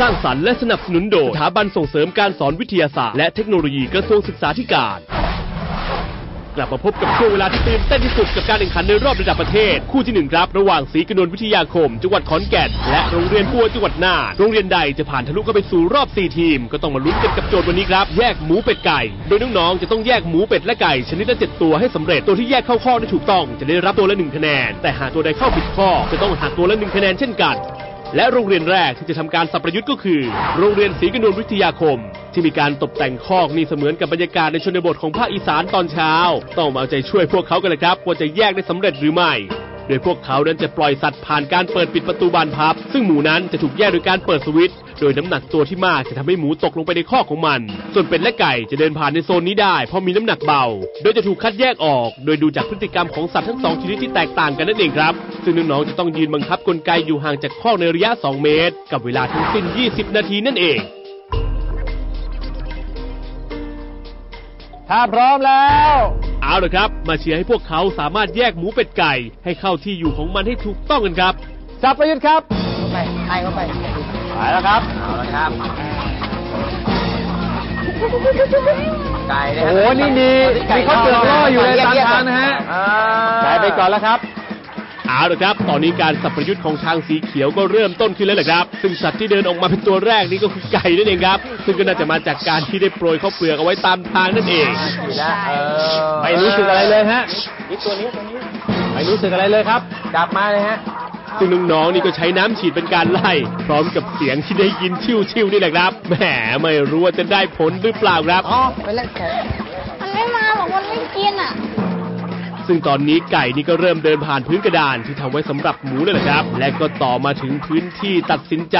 สร้างสรรค์และสนับสนุนโดยสถาบันส่งเสริมการสอนวิทยาศาสตร์และเทคโนโลยีกระทรวงศึกษาธิการ กลับมาพบกับช่วงเวลาที่ตื่นเต้นที่สุดกับการแข่งขันในรอบระดับประเทศ คู่ที่หนึ่งครับระหว่างศรีกนนวิทยาคม จังหวัดขอนแก่น และโรงเรียนปัวจังหวัดน่านโรงเรียนใดจะผ่านทะลุเข้าไปสู่รอบ 4 ทีม ก็ต้องมาลุ้นกันกับโจทย์วันนี้ครับ แยกหมูเป็ดไก่ โดยน้องๆจะต้องแยกหมูเป็ดและไก่ชนิดละ7ตัวให้สำเร็จตัวที่แยกเข้าข้อได้ถูกต้อง จะได้รับตัวละ1คะแนน แต่หากตัวใดเข้าผิดข้อจะต้องหักตัวละ1คะแนนเช่นกัน และโรงเรียนแรกที่จะทำการสับประยุทธ์ก็คือ โรงเรียนศรีกนวลวิทยาคม ที่มีการตกแต่งคอกนี่เสมือนกับบรรยากาศในชนบทของภาคอีสานตอนเช้า ต้องมาเอาใจช่วยพวกเขากันเลยครับว่าจะแยกได้สำเร็จหรือไม่ โดยพวกเขานั้นจะปล่อยสัตว์ผ่านการเปิดปิดประตูบานพับ ซึ่งหมูนั้นจะถูกแยกโดยการเปิดสวิตช์โดยน้ำหนักตัวที่มากจะทำให้หมูตกลงไปในคอของมัน ส่วนเป็ดและไก่จะเดินผ่านในโซนนี้ได้เพราะมีน้ำหนักเบา โดยจะถูกคัดแยกออก โดยดูจากพฤติกรรมของสัตว์ทั้งสองชนิดที่แตกต่างกันนั่นเองครับ ซึ่งน้องๆจะต้องยืนบังคับกลไกอยู่ห่างจากคอในระยะ 2 เมตร กับเวลาทั้งสิ้น 20 นาทีนั่นเอง ถ้าพร้อมแล้ว เอาละครับ มาเชียร์ให้พวกเขาสามารถแยกหมูเป็ดไก่ ให้เข้าที่อยู่ของมันให้ถูกต้องกันครับจับประยุทธ์ครับไปให้เข้าไปไปแล้วครับเอาละครับ ไก่นะโอ้โหนี่มีมีข้าวเปลือกล่ออยู่ในตามทางนะฮะอ่าไก่ไปก่อนแล้วครับ เอาละครับ ตอนนี้การสับประยุทธ์ของทางสีเขียวก็เริ่มต้นขึ้นแล้วแหละครับ ซึ่งสัตว์ที่เดินออกมาเป็นตัวแรกนี่ก็คือไก่นั่นเองครับ ซึ่งก็น่าจะมาจากการที่ได้โปรยข้าวเปลือกเอาไว้ตามทางนั่นเองอยู่แล้วเออไม่รู้สึกอะไรเลยฮะนี่ตัวนี้ตัวนี้ไม่รู้สึกอะไรเลยครับ จับมาเลยฮะ ซึ่งน้องๆนี่ก็ใช้น้ำฉีดเป็นการไล่ พร้อมกับเสียงที่ได้ยินชิวๆนี่แหละครับแหมไม่รู้ว่าจะได้ผลหรือเปล่าครับ อ๋อ ไปเล่นแขกมันไม่มาบอกมันไม่กินอะ ซึ่งตอนนี้ไก่นี่ก็เริ่มเดินผ่านพื้นกระดานที่ทำไว้สำหรับหมูเลยแหละครับ และก็ต่อมาถึงพื้นที่ตัดสินใจ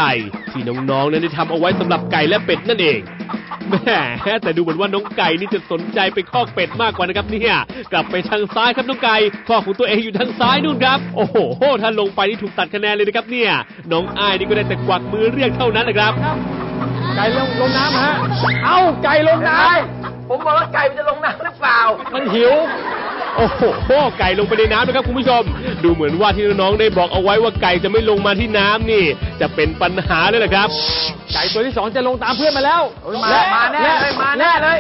ที่น้องๆนั้นได้ทำเอาไว้สำหรับไก่และเป็ดนั่นเองแหมแต่ดูเหมือนว่าน้องไก่นี่จะสนใจไปคอกเป็ดมากกว่านะครับเนี่ยกลับไปทางซ้ายครับน้องไก่คอกของตัวเองอยู่ทางซ้ายนู่นครับ โอ้โหถ้าลงไปนี่ถูกตัดคะแนนเลยนะครับเนี่ยน้องอ้ายนี่ก็ได้แต่กวักมือเรียกเท่านั้นแหละครับ ไก่ลงลงน้ำฮะ เอ้าไก่ลงน้ผมบอกว่าไก่มันจะลงน้ำหรือเปล่าำมันหิว โอ้โหไก่ลงไปในน้ำนะครับคุณผู้ชม ดูเหมือนว่าที่น้องๆได้บอกเอาไว้ว่าไก่จะไม่ลงมาที่น้ำนี่ จะเป็นปัญหาเลยแหละครับ ไก่ตัวที่สองจะลงตามเพื่อนมาแล้วเฮ้ยมามาแน่เลยมาแน่เลย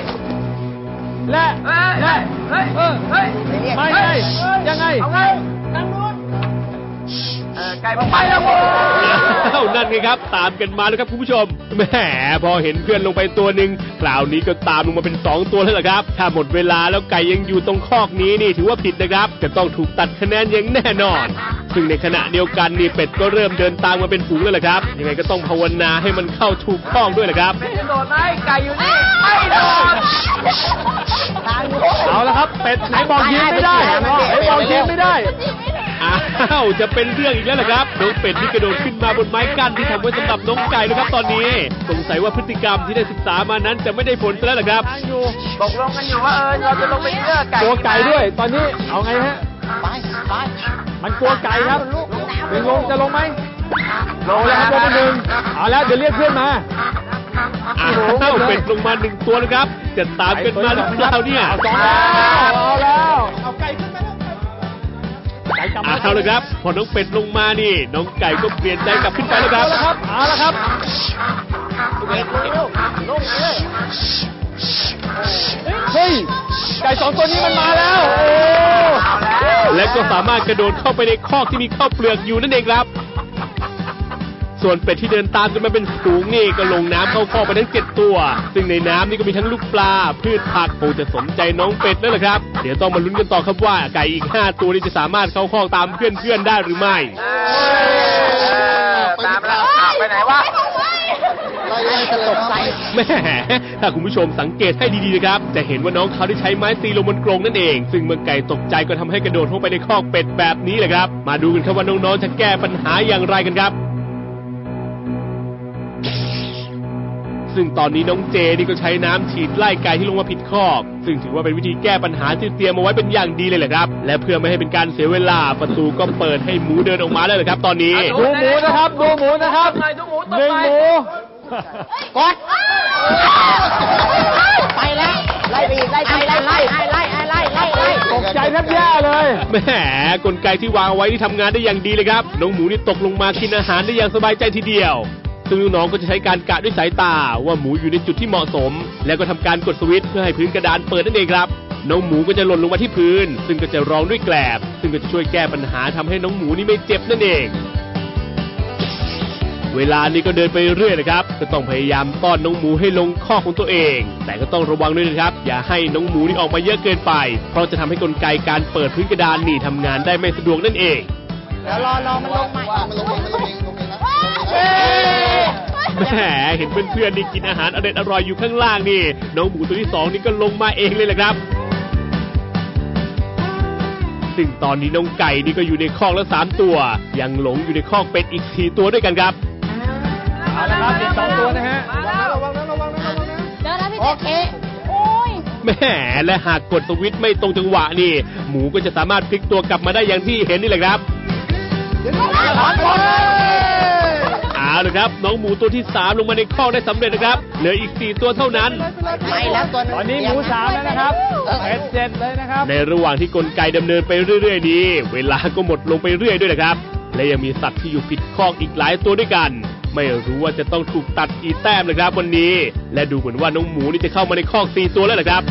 และเฮ้ยและเฮ้ยเออเฮ้ยไม่ไงยังไง เอาไง ไก่มันไปแล้วโว้ยอ้าวนั่นไงครับ ตามกันมาแล้วครับคุณผู้ชมแหมพอเห็นเพื่อนลงไปตัวหนึ่งคราวนี้ก็ตามลงมาเป็น 2 ตัวแล้วล่ะครับ ถ้าหมดเวลาแล้วไก่ยังอยู่ตรงคอกนี้นี่ถือว่าผิดนะครับ จะต้องถูกตัดคะแนนอย่างแน่นอน ซึ่งในขณะเดียวกันนี่เป็ดก็เริ่มเดินตามมาเป็นฝูงแล้วล่ะครับ ยังไงก็ต้องภาวนาให้มันเข้าถูกคอกด้วยแหละครับไม่จะโดดไหมไก่อยู่นี่ไม่โดดเอาละครับ เป็ดไหนบอกยืนไม่ได้ไหนบอกยืนไม่ได้ อ้าวจะเป็นเรื่องอีกแล้วเหรอครับน้องเป็ดที่กระโดดขึ้นมาบนไม้กั้นที่ทำไว้สำหรับน้องไก่นะครับตอนนี้ สงสัยว่าพฤติกรรมที่ได้ศึกษามานั้นจะไม่ได้ผลซะแล้วเหรอครับตกลงกันอยู่ว่าเออเราจะลงไปเลือกไก่กลัวไก่ด้วย ตอนนี้เอาไงฮะไปไปมันกลัวไก่ครับหนึ่งลงจะลงไหมลงแล้วครับลงไปหนึ่งเอาแล้วเดี๋ยวเรียกเพื่อนมาอ้าวเป็ดลงมาหนึ่งตัวนะครับ จะตามกันมาหรือเปล่าเนี่ยเอาสองแล้วเอาแล้วเอาไก่ขึ้นมาแล้ว ไก่กลับมาเอาเลยครับ พอน้องเป็ดลงมานี่ น้องไก่ก็เปลี่ยนใจกลับขึ้นไปแล้วครับเอาละครับเอาละครับเด็กเร็วลงเลยเฮ้ยไก่สองตัวนี้มันมาแล้วโอ้เอาแล้วและก็สามารถกระโดดเข้าไปในคอกที่มีข้าวเปลือกอยู่นั่นเองครับ ส่วนเป็ดที่เดินตามกันมาเป็นฝูงนี่ก็ลงน้ำเข้าคอกไปทั้งเจ็ดตัว ซึ่งในน้ำนี่ก็มีทั้งลูกปลา พืชผักคงจะสนใจน้องเป็ดนั่นแหละครับ เดี๋ยวต้องมาลุ้นกันต่อครับว่าไก่อีก 5 ตัวนี้จะสามารถเข้าคอกตามเพื่อนๆได้หรือไม่เออตามแล้วอ้าวไปไหนวะไล่ไล่จะตกใจแหม่ถ้าคุณผู้ชมสังเกตให้ดีๆนะครับ จะเห็นว่าน้องเขาได้ใช้ไม้ตีลงบนกรงนั่นเอง ซึ่งเมื่อไก่ตกใจก็ทำให้กระโดดเข้าไปในคอกเป็ดแบบนี้แหละครับ มาดูกันครับว่าน้องๆจะแก้ปัญหาอย่างไรกันครับ ซึ่งตอนนี้น้องเจนี่ก็ใช้น้ำฉีดไล่ไก่ที่ลงมาผิดคอกซึ่งถือว่าเป็นวิธีแก้ปัญหาที่เตรียมเอาไว้เป็นอย่างดีเลยแหละครับ และเพื่อไม่ให้เป็นการเสียเวลาประตูก็เปิดให้หมูเดินออกมาแล้วเลยครับ ตอนนี้ดูหมูนะครับดูหมูนะครับหน่อยดูหมูหนึ่งหมูกดไปแล้วไล่ไปอีกไล่ไปไล่ไล่ไล่ไล่ไล่ไล่ไล่ตกใจแทบแย่เลยแหมกลไกที่วางเอาไว้ที่ทำงานได้อย่างดีเลยครับน้องหมูนี่ตกลงมากินอาหารได้อย่างสบายใจทีเดียว ซึ่งน้องก็จะใช้การกะด้วยสายตาว่าหมูอยู่ในจุดที่เหมาะสม แล้วก็ทำการกดสวิตช์เพื่อให้พื้นกระดานเปิดนั่นเองครับ น้องหมูก็จะหล่นลงมาที่พื้น ซึ่งก็จะรองด้วยแกลบ ซึ่งก็จะช่วยแก้ปัญหาทำให้น้องหมูนี่ไม่เจ็บนั่นเอง เวลานี้ก็เดินไปเรื่อยนะครับ ก็ต้องพยายามต้อนน้องหมูให้ลงข้อกของตัวเอง แต่ก็ต้องระวังด้วยนะครับ อย่าให้น้องหมูนี่ออกมาเยอะเกินไป เพราะจะทำให้กลไกการเปิดพื้นกระดานนี่ทำงานได้ไม่สะดวกนั่นเองเดี๋ยวรอรอมันลงใหม่มันลงเองมันลง แหมเห็นเพื่อนๆนี่กินอาหารอร่อยอร่อยๆอยู่ข้างล่างนี่ น้องหมูตัวที่สองนี่ก็ลงมาเองเลยแหละครับ ซึ่งตอนนี้น้องไก่นี่ก็อยู่ในคอกละสามตัว ยังหลงอยู่ในคอกเป็ดอีกสี่ตัวด้วยกันครับเอาละครับอีกสองตัวนะฮะระวังนะระวังนะระวังนะเจอแล้วพี่โอเจ๊เคโอ้ยแหมและหากกดสวิตช์ไม่ตรงจังหวะนี่ หมูก็จะสามารถพลิกตัวกลับมาได้อย่างที่เห็นนี่แหละครับเอา ละครับ น้องหมูตัวที่ 3 ลงมาในคอกได้สำเร็จนะครับ เหลืออีก 4 ตัวเท่านั้นไม่แล้วตัวตอนนี้หมูสามแล้วนะครับเป็ดเจ็ดเลยนะครับ ในระหว่างที่กลไกดำเนินไปเรื่อย ๆ นี้ เวลาก็หมดลงไปเรื่อยด้วยนะครับ และยังมีสัตว์ที่อยู่ผิดคอกอีกหลายตัวด้วยกัน ไม่รู้ว่าจะต้องถูกตัดกี่แต้มนะครับวันนี้ และดูเหมือนว่าน้องหมูนี่จะเข้ามาในคอกสี่ตัวแล้วนะครับ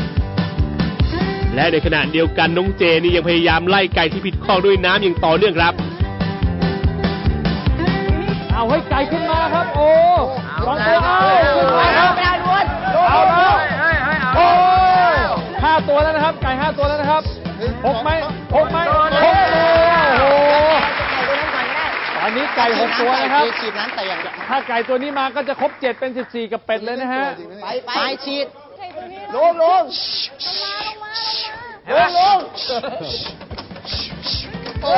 และในขณะเดียวกันน้องเจนี่ยังพยายามไล่ไก่ที่ผิดคอกด้วยน้ำอย่างต่อเนื่องครับ เอาให้ไก่ขึ้นมาครับ โอ้สองตัวเอาขึ้นมาครับไม่ได้ล้วนเอาแล้วโอ้ห้าตัวแล้วนะครับ ไก่ห้าตัวแล้วนะครับหกไหมหกไหมหกตัวโอ้โหตอนนี้ไก่หกตัวนะครับฉีดน้ำใส่อย่างถ้าไก่ตัวนี้มาก็จะครบเจ็ดเป็นสิบสี่กับเป็ดเลยนะฮะไปไปฉีดลงลงลงลงโอ้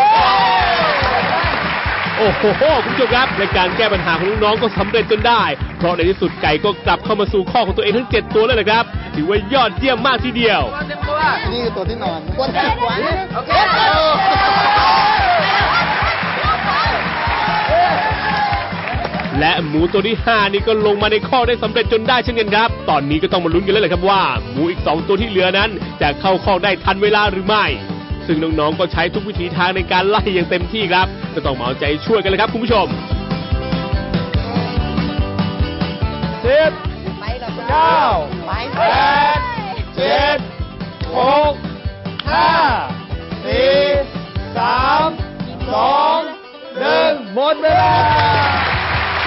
โอ้โหคุณผู้ชมครับในการแก้ปัญหาของน้องๆก็สำเร็จจนได้ เพราะในที่สุดไก่ก็กลับเข้ามาสู่ข้อของตัวเองทั้ง 7 ตัวแล้วนะครับ ถือว่ายอดเยี่ยมมากทีเดียว นี่คือตัวที่นอนควรจะขวาโอเคและหมูตัวที่ 5 นี่ก็ลงมาในข้อได้สำเร็จจนได้เช่นกันครับ ตอนนี้ก็ต้องมาลุ้นกันแล้วแหละครับว่า หมูอีก 2 ตัวที่เหลือนั้น จะเข้าข้อได้ทันเวลาหรือไม่ ซึ่งน้องๆก็ใช้ทุกวิถีทางในการไล่อย่างเต็มที่ครับก็ต้องมาเอาใจช่วยกันเลยครับคุณผู้ชมสิบไปแล้วเก้าไปแปดเจ็ดหกห้าสี่สามสองหนึ่งหมดเวลา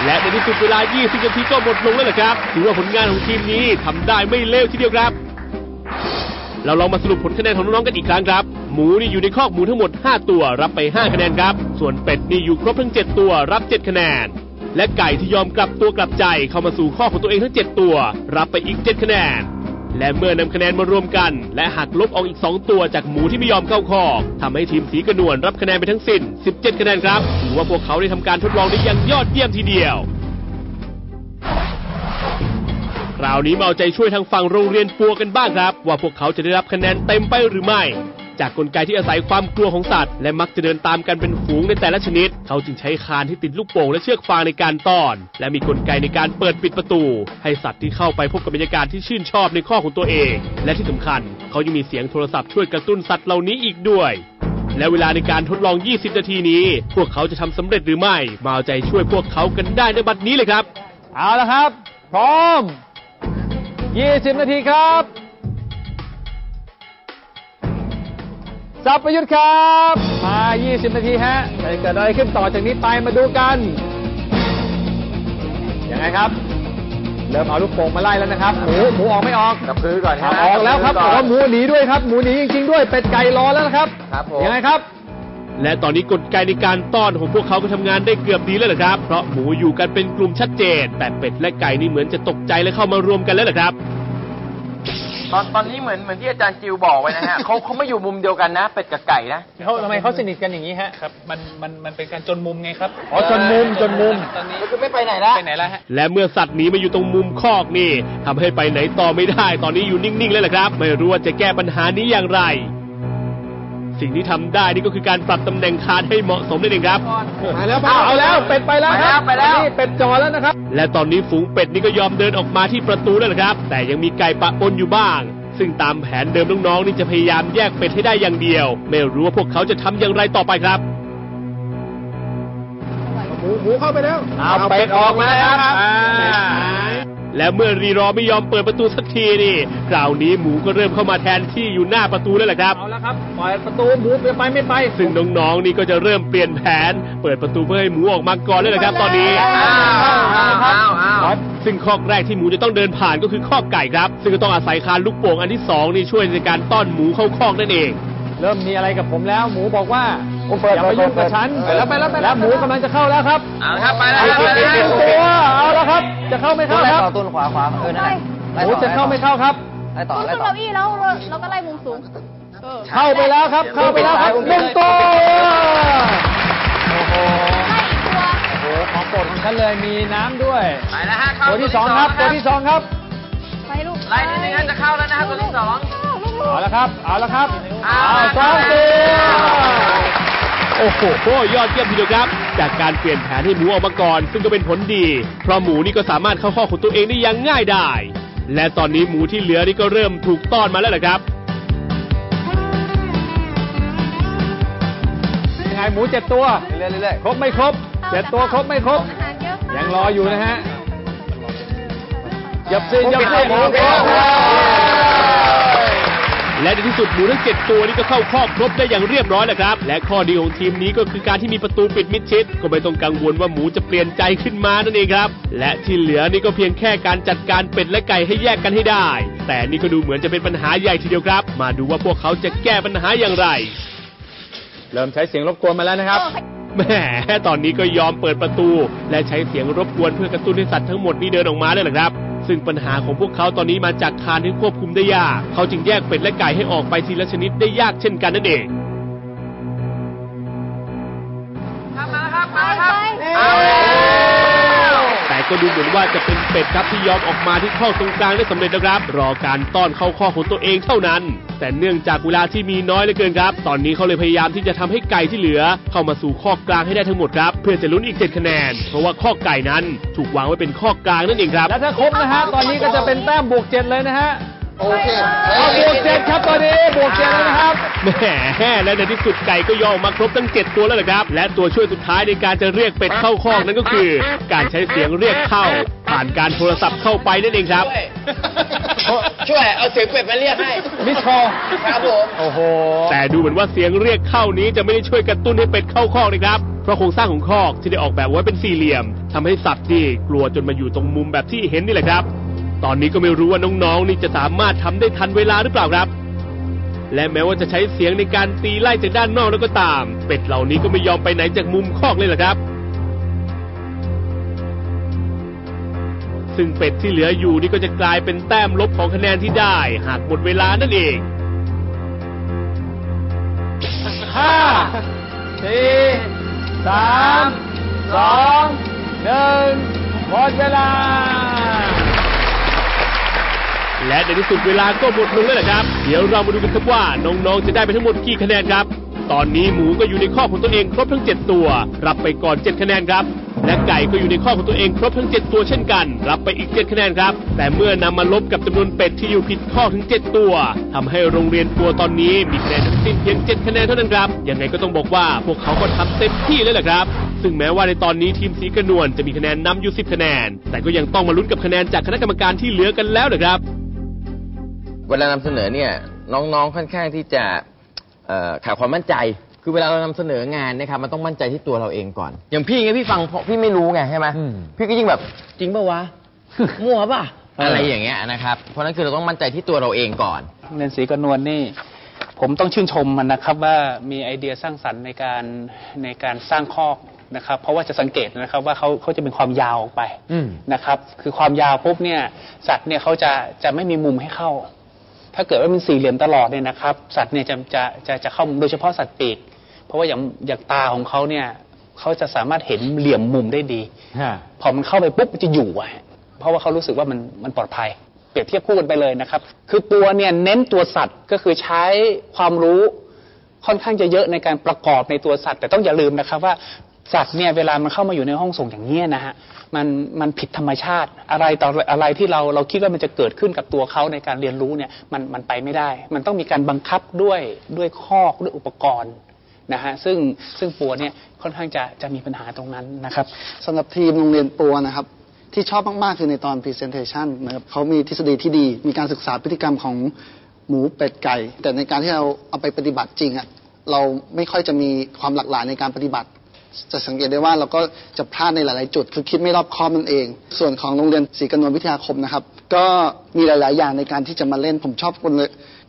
และในที่สุดเวลา 20 นาทีก็หมดลงแล้วแหละครับ ถือว่าผลงานของทีมนี้ทำได้ไม่เลวทีเดียวครับ เราลองมาสรุปผลคะแนนของน้องๆกันอีกครั้งครับ หมูนี่อยู่ในคอกหมูทั้งหมด 5 ตัวรับไป 5 คะแนนครับ ส่วนเป็ดนี่อยู่ครบทั้ง 7 ตัวรับ 7 คะแนน และไก่ที่ยอมกลับตัวกลับใจเข้ามาสู่ข้อกของตัวเองทั้ง 7 ตัว รับไปอีก 7 คะแนน และเมื่อนำคะแนนมารวมกัน และหักลบออกอีก 2 ตัวจากหมูที่ไม่ยอมเข้าคอกทำให้ทีมสีกระนวลรับคะแนนไปทั้งสิ้น 17 คะแนนครับถือว่าพวกเขาได้ทำการทดลองได้อย่างยอดเยี่ยมทีเดียวคราวนี้มาเอาใจช่วยทางฝั่งโรงเรียนปัวกันบ้างครับ ว่าพวกเขาจะได้รับคะแนนเต็มไปหรือไม่ จากกลไกที่อาศัยความกลัวของสัตว์และมักจะเดินตามกันเป็นฝูงในแต่ละชนิด เขาจึงใช้คานที่ติดลูกโป่งและเชือกฟางในการต้อน และมีกลไกในการเปิดปิดประตู ให้สัตว์ที่เข้าไปพบกับบรรยากาศที่ชื่นชอบในข้อของตัวเอง และที่สำคัญ เขายังมีเสียงโทรศัพท์ช่วยกระตุ้นสัตว์เหล่านี้อีกด้วยและเวลาในการทดลอง 20 นาทีนี้ พวกเขาจะทำสำเร็จหรือไม่ มาเอาใจช่วยพวกเขากันได้ในบัดนี้เลยครับ เอาละครับ พร้อม 20 นาทีครับ สับประยุทธ์ครับ มา 20 นาทีฮะจะเกิดอะไรขึ้นต่อจากนี้ไปมาดูกันยังไงครับ เริ่มเอาลูกโป่งมาไล่แล้วนะครับ หมูหมูออกไม่ออกกระพือก่อนเอาออกแล้วครับแต่ว่าหมูหนีด้วยครับ หมูหนีจริงๆด้วย เป็ดไก่รอแล้วนะครับ ครับผมยังไงครับ และตอนนี้กลไกในการต้อนของพวกเขาก็ทำงานได้เกือบดีแล้วล่ะครับ เพราะหมูอยู่กันเป็นกลุ่มชัดเจน แต่เป็ดและไก่นี่เหมือนจะตกใจและเข้ามารวมกันแล้วล่ะครับ ตอนตอนนี้เหมือนเหมือนที่อาจารย์จิวบอกไว้นะฮะเขาเขาไม่อยู่มุมเดียวกันนะเป็ดกับไก่นะเขาทำไมเขาสนิทกันอย่างนี้ฮะครับมันมันมันเป็นการจนมุมไงครับอ๋อจนมุมจนมุมตอนนี้ก็คือไม่ไปไหนละไปไหนแล้วฮะและเมื่อสัตว์หนีมาอยู่ตรงมุมคอกนี่ทำให้ไปไหนต่อไม่ได้ ตอนนี้อยู่นิ่งๆเลยล่ะครับ ไม่รู้ว่าจะแก้ปัญหานี้อย่างไร สิ่งที่ทำได้นี่ก็คือการปรับตำแหน่งคานให้เหมาะสมนั่นเองครับไปแล้วเอาแล้วเป็ดไปแล้วครับไปแล้วไปแล้วตอนนี้เป็ดจอแล้วนะครับ และตอนนี้ฝูงเป็ดนี่ก็ยอมเดินออกมาที่ประตูแล้วล่ะครับ แต่ยังมีไก่ปะปนอยู่บ้าง ซึ่งตามแผนเดิมน้องๆนี่จะพยายามแยกเป็ดให้ได้อย่างเดียว ไม่รู้ว่าพวกเขาจะทำอย่างไรต่อไปครับหหมูหมูเข้าไปแล้ว เอาเป็ดออกมาแล้วครับอ่า และเมื่อรีรอไม่ยอมเปิดประตูสักทีนี่คราวนี้หมูก็เริ่มเข้ามาแทนที่อยู่หน้าประตูแล้วแหละครับเอาละครับปล่อยประตูหมูไปไปไม่ไป ซึ่งน้องๆนี่ก็จะเริ่มเปลี่ยนแผน เปิดประตูเพื่อให้หมูออกมาก่อนเลยแหละครับ ตอนนี้อ้าวอ้าวอ้าวอ้าว ซึ่งข้อแรกที่หมูจะต้องเดินผ่านก็คือข้อไก่ครับ ซึ่งก็ต้องอาศัยคานลูกโป่งอันที่สองนี่ช่วยในการต้อนหมูเข้าคอกนั่นเอง เริ่มมีอะไรกับผมแล้ว หมูบอกว่าอย่ามายุ่งกับฉันไปแล้วไปแล้วไปแล้วหมูกำลังจะเข้าแล้วครับเอาละครับไปแล้วครับอีกไปอีกแล้วอีกตัวเอาแล้วครับ จะเข้าไม่เข้าครับต่อต้นขวาขวาเออนั่นแหละหมูจะเข้าไม่เข้าครับไล่ต่อขึ้นไล่ต่อเก้าอี้แล้วเราเราก็ไล่มุมสูงเออเข้าไปแล้วครับ เข้าไปแล้วครับหนึ่งตัวโอ้โหไล่อีกตัวโอ้โหของโปรดของฉันเลยมีน้ำด้วยไปแล้วฮะเข้าตัวที่สองครับตัวที่สองครับไปลูกไล่นิดนึงฮะจะเข้าแล้วนะฮะตัวที่สองลูกลูกเอาละครับเอาละครับเอาเอาละสองตัว โอ้โหยอดเยี่ยมทีเดียวครับ จากการเปลี่ยนแผนให้หมูออกมาก่อน ซึ่งก็เป็นผลดี เพราะหมูนี่ก็สามารถเข้าข้อกของตัวเองได้อย่างง่ายดายและตอนนี้หมูที่เหลือนี่ก็เริ่มถูกต้อนมาแล้วแหละครับยังไงหมูเจ็ดตัวเรื่อยๆเรื่อยครบไม่ครบเจ็ดตัวครบไม่ครบอาหารเยอะมากยังรออยู่นะฮะหยับซีหยับซีหมูโอเคครบ และในที่สุดหมูทั้ง 7 ตัวนี้ก็เข้าคอกครบได้อย่างเรียบร้อยแล้วครับ และข้อดีของทีมนี้ก็คือการที่มีประตูปิดมิดชิด ก็ไม่ต้องกังวลว่าหมูจะเปลี่ยนใจขึ้นมานั่นเองครับ และที่เหลือนี่ก็เพียงแค่การจัดการเป็ดและไก่ให้แยกกันให้ได้ แต่นี่ก็ดูเหมือนจะเป็นปัญหาใหญ่ทีเดียวครับ มาดูว่าพวกเขาจะแก้ปัญหาอย่างไร เริ่มใช้เสียงรบกวนมาแล้วนะครับแหมตอนนี้ก็ยอมเปิดประตู และใช้เสียงรบกวนเพื่อกระตุ้นให้สัตว์ทั้งหมดนี้เดินออกมาเลยแหละครับ ซึ่งปัญหาของพวกเขาตอนนี้มาจากคานที่ควบคุมได้ยาก เขาจึงแยกเป็ดและไก่ให้ออกไปทีละชนิดได้ยากเช่นกันนั่นเองครับมาแล้วครับมาแล้วครับไปเอาแล้วแต่ ก็ดูเหมือนว่าจะเป็นเป็ดครับที่ยอมออกมาที่ข้อตรงกลางได้สำเร็จนะครับ รอการต้อนเข้าข้อของตัวเองเท่านั้น แต่เนื่องจากเวลาที่มีน้อยเหลือเกินครับ ตอนนี้เขาเลยพยายามที่จะทำให้ไก่ที่เหลือ เข้ามาสู่ข้อกลางให้ได้ทั้งหมดครับ เพื่อจะลุ้นอีกเจ็ดคะแนน เพราะว่าข้อไก่นั้นถูกวางไว้เป็นข้อกลางนั่นเองครับ และถ้าครบนะฮะตอนนี้ก็จะเป็นแต้มบวกเจ็ดเลยนะฮะ โอเคเอาบวกเจ็ดครับตอนนี้บวกเจ็ดแล้วนะครับแหมและในที่สุดไก่ก็ยอมออกมาครบทั้ง 7 ตัวแล้วนะครับ และตัวช่วยสุดท้ายในการจะเรียกเป็ดเข้าคอกนั้นก็คือ การใช้เสียงเรียกเข้า ผ่านการโทรศัพท์เข้าไปนั่นเองครับช่วยเอาเสียงเป็ดมาเรียกให้มิสคอลครับผมโอ้โหแต่ดูเหมือนว่าเสียงเรียกเข้านี้จะไม่ได้ช่วยกระตุ้นให้เป็ดเข้าคอกนะครับเพราะโครงสร้างของคอกที่ได้ออกแบบไว้เป็นสี่เหลี่ยมทำให้สัตว์นี่กลัวจนมาอยู่ตรงมุมแบบที่เห็นนี่แหละครับ ตอนนี้ก็ไม่รู้ว่าน้องๆนี่จะสามารถทำได้ทันเวลาหรือเปล่าครับ และแม้ว่าจะใช้เสียงในการตีไล่จากด้านนอกแล้วก็ตาม เป็ดเหล่านี้ก็ไม่ยอมไปไหนจากมุมคอกเลยล่ะครับซึ่งเป็ดที่เหลืออยู่นี่ก็จะกลายเป็นแต้มลบของคะแนนที่ได้ หากหมดเวลานั่นเองห้าสี่สามสองหนึ่งหมดเวลา และในที่สุดเวลาก็หมดลงแล้วนะครับ เดี๋ยวเรามาดูกันครับว่าน้องๆจะได้ไปทั้งหมดกี่คะแนนครับ ตอนนี้หมูก็อยู่ในข้อของตัวเองครบทั้ง 7 ตัว รับไปก่อน 7 คะแนนครับและไก่ก็อยู่ในข้อของตัวเองครบทั้ง 7 ตัวเช่นกัน รับไปอีก 7 คะแนนครับ แต่เมื่อนำมาลบกับจำนวนเป็ดที่อยู่ผิดข้อถึง 7 ตัวทำให้โรงเรียนปัวตอนนี้มีคะแนนทั้งสิ้นเพียง 7 คะแนนเท่านั้นครับ ยังไงก็ต้องบอกว่าพวกเขาก็ทำเต็มที่เลยแหละครับ ซึ่งแม้ว่าในตอนนี้ทีมสีกระนวลจะมีคะแนนนำอยู่ 10 คะแนน แต่ก็ยังต้องมาลุ้นกับคะแนนจากคณะกรรมการที่เหลือกันแล้วนะครับ วลานำเสนอเนี่ยน้องๆค่อนข้างที่จะเอ่อขาดความมั่นใจ คือเวลาเรานำเสนองานเนะครับมันต้องมั่นใจที่ตัวเราเองก่อน อย่างพี่ไงพี่ฟังเพราะพี่ไม่รู้ไงใช่ไหมอืมพี่ก็ยิ่งแบบจริงป่าวะ มั่วป่ะอะไรอย่างเงี้ยนะครับเพราะฉะนั้นคือเราต้องมั่นใจที่ตัวเราเองก่อนเรียนศรีกนวลนี่ ผมต้องชื่นชมมันนะครับว่ามีไอเดียสร้างสรรค์ในการในการสร้างคอกนะครับ เพราะว่าจะสังเกตนะครับว่าเขาเขาจะเป็นความยาวออกไปอืมนะครับ คือความยาวปุ๊บเนี่ยสัตว์เนี่ยเขาจะจะไม่มีมุมให้เข้า ถ้าเกิดว่าเป็นสี่เหลี่ยมตลอดเนี่ยนะครับ สัตว์เนี่ยจะจะจะจะเข้ามุมโดยเฉพาะสัตว์ปีก เพราะว่าอย่างอย่างตาของเขาเนี่ยเขาจะสามารถเห็นเหลี่ยมมุมได้ดีพอมันเข้าไปปุ๊บมันจะอยู่อะเพราะว่าเขารู้สึกว่ามันมันปลอดภัย เปรียบเทียบคู่กันไปเลยนะครับ คือตัวเนี่ยเน้นตัวสัตว์ก็คือใช้ความรู้ค่อนข้างจะเยอะในการประกอบในตัวสัตว์ แต่ต้องอย่าลืมนะครับว่า สัตว์เนี่ยเวลามันเข้ามาอยู่ในห้องส่งอย่างเงี้ยนะฮะมันมันผิดธรรมชาติอะไรต่ออะไรที่เราเราคิดว่ามันจะเกิดขึ้นกับตัวเขาในการเรียนรู้เนี่ยมันมันไปไม่ได้ มันต้องมีการบังคับด้วยด้วยข้อกด้วยอุปกรณ์นะฮะซึ่งซึ่งปัวเนี่ยค่อนข้างจะจะมีปัญหาตรงนั้นนะครับสำหรับทีมโรงเรียนปัวนะครับ ที่ชอบมากๆคือในตอน Presentation นะครับเขามีทฤษฎีที่ดี มีการศึกษาพฤติกรรมของหมูเป็ดไก่ แต่ในการที่เราเอาไปปฏิบัติจริงอะเราไม่ค่อยจะมีความหลากหลายในการปฏิบัติ จะสังเกตได้ว่าเราก็จะพลาดในหลาย ๆ จุด คือคิดไม่รอบคอบนั่นเอง ส่วนของโรงเรียนศรีกนวลวิทยาคมนะครับ ก็มีหลาย ๆ อย่างในการที่จะมาเล่น ผมชอบกล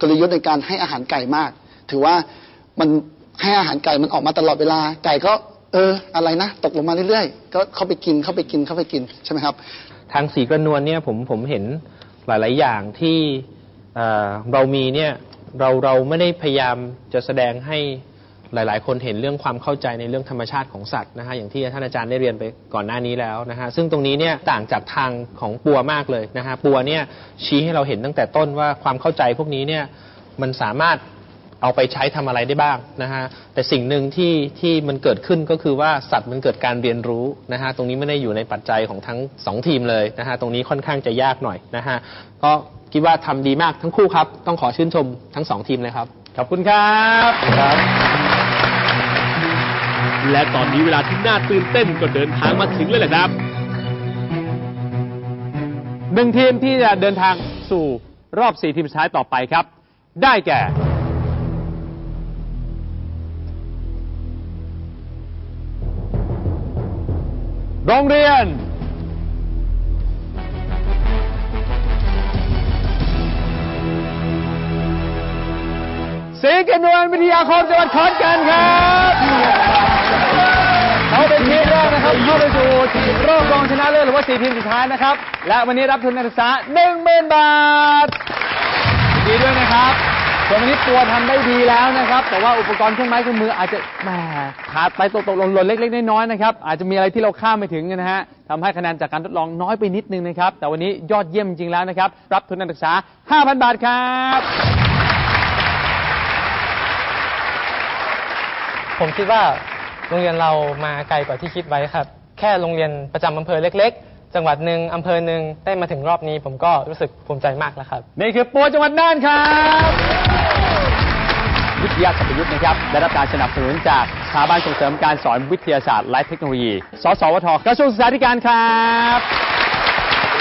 กลยุทธ์ในการให้อาหารไก่มาก ถือว่ามันให้อาหารไก่มันออกมาตลอดเวลา ไก่ก็เอออะไรนะ ตกลงมาเรื่อย ๆ ก็เข้าไปกินเข้าไปกินเข้าไปกินใช่ไหมครับ ทางสีกระนวลเนี่ยผมผมเห็นหลาย ๆ อย่างที่เเรามีเนี่ยเราเราไม่ได้พยายามจะแสดงให้ หลาย ๆ คนเห็นเรื่องความเข้าใจในเรื่องธรรมชาติของสัตว์นะฮะอย่างที่ท่านอาจารย์ได้เรียนไปก่อนหน้านี้แล้วนะฮะซึ่งตรงนี้เนี่ยต่างจากทางของปัวมากเลยนะฮะปัวเนี่ยชี้ให้เราเห็นตั้งแต่ต้นว่าความเข้าใจพวกนี้เนี่ยมันสามารถเอาไปใช้ทำอะไรได้บ้างนะฮะแต่สิ่งหนึ่งที่ที่มันเกิดขึ้นก็คือว่าสัตว์มันเกิดการเรียนรู้นะฮะตรงนี้ไม่ได้อยู่ในปัจจัยของทั้งสองทีมเลยนะฮะตรงนี้ค่อนข้างจะยากหน่อยนะฮะก็คิดว่าทำดีมากทั้งคู่ครับ ต้องขอชื่นชมทั้งสองทีมเลยครับ ขอบคุณครับครับ และตอนนี้เวลาที่น่าตื่นเต้นก็เดินทางมาถึงเลยแหละครับหนึ่งทีมที่จะเดินทางสู่รอบ4ทีมสุดท้ายต่อไปครับ ได้แก่ โรงเรียนศรีกนวลวิทยาคมจังหวัดขอนแก่นครับ เข้าไปสู่รอบรองชนะเลิศหรือว่าสี่ทีมสุดท้ายนะครับ และวันนี้รับทุนการศึกษา1 0,000บาทยินดีด้วยนะครับส่วนวันนี้ตัวทำได้ดีแล้วนะครับ แต่ว่าอุปกรณ์เครื่องไม้เครื่องมืออาจจะแหมขาดไปตกตกหล่นหล่นเล็ก ๆ น้อยๆนะครับ อาจจะมีอะไรที่เราข้ามไม่ถึงนะฮะทำให้คะแนนจากการทดลองน้อยไปนิดนึงนะครับ แต่วันนี้ยอดเยี่ยมจริงๆแล้วนะครับ รับทุนการศึกษา 5,000 บาทครับ ผมคิดว่า โรงเรียนเรามาไกลกว่าที่คิดไว้ครับ แค่โรงเรียนประจำอำเภอเล็ก ๆ จังหวัดหนึ่งอำเภอหนึ่งได้มาถึงรอบนี้ผมก็รู้สึกภูมิใจมากแล้วครับ นี่คือปัวจังหวัดน่านครับ วิทยาศาสตร์ประยุทธ์นะครับได้รับการสนับสนุนจากสถาบันส่งเสริมการสอนวิทยาศาสตร์และเทคโนโลยี สสวทกระทรวงศึกษาธิการครับ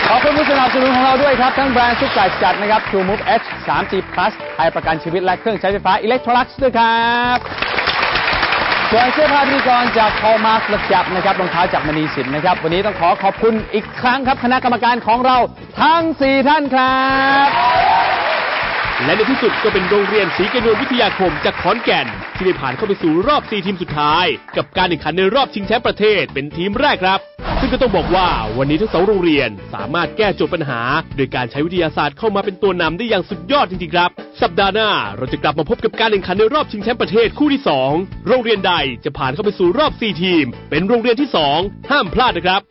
ขอบคุณผู้สนับสนุนของเราด้วยครับ ทั้งแบรนด์ซุปไก่จัดนะครับ True Move H 3G Plus ไทยประกันชีวิตและเครื่องใช้ไฟฟ้าอิเล็กโทรลักซ์ด้วยครับ ส่วนเสื้อผ้าพิธีกรจาก Paul Mars ระจับนะครับรองเท้าจากมณีสินนะครับ วันนี้ต้องขอขอบคุณอีกครั้งครับคณะกรรมการของเราทั้ง 4 ท่านครับ และในที่สุดก็เป็นโรงเรียนศรีกระนวลวิทยาคมจากขอนแก่น ที่ได้ผ่านเข้าไปสู่รอบ 4 ทีมสุดท้าย กับการแข่งขันในรอบชิงแชมป์ประเทศเป็นทีมแรกครับ ซึ่งก็ต้องบอกว่าวันนี้ทั้งสองโรงเรียนสามารถแก้โจทย์ปัญหา โดยการใช้วิทยาศาสตร์เข้ามาเป็นตัวนำได้อย่างสุดยอดจริงๆครับ สัปดาห์หน้าเราจะกลับมาพบกับการแข่งขันในรอบชิงแชมป์ประเทศคู่ที่ 2 โรงเรียนใดจะผ่านเข้าไปสู่รอบ 4 ทีม เป็นโรงเรียนที่ 2 ห้ามพลาดนะครับ